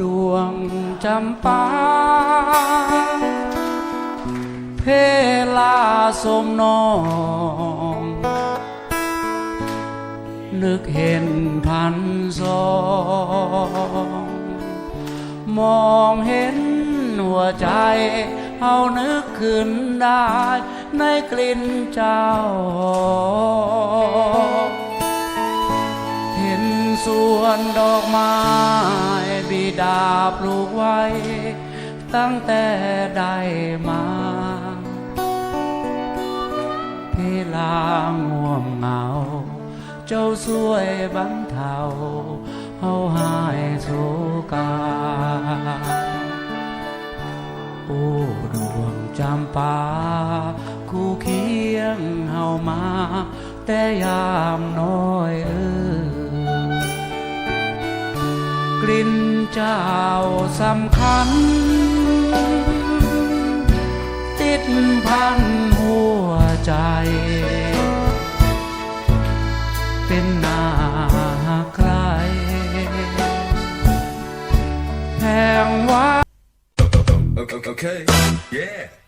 ดวงจำปา เพลาสมนอง นึกเห็นพันสอง มองเห็นหัวใจ เอานึกขึ้นได้ ในกลิ่นเจ้าห็นส วนดอกไม้บิดาปลูกไว้ ตั้งแต่ได้มาเพลาง่วงเหงา เจ้าช่วยบรรเทาเฮาหายโศกาโอ้ดวงจำปาคู่เคียงเฮามา แต่ยามน้อยเออ กลิ่นเจ้าสำคัญ ติดพันหัวใจ เป็นหน้าใครแห่งว่า okay. Yeah.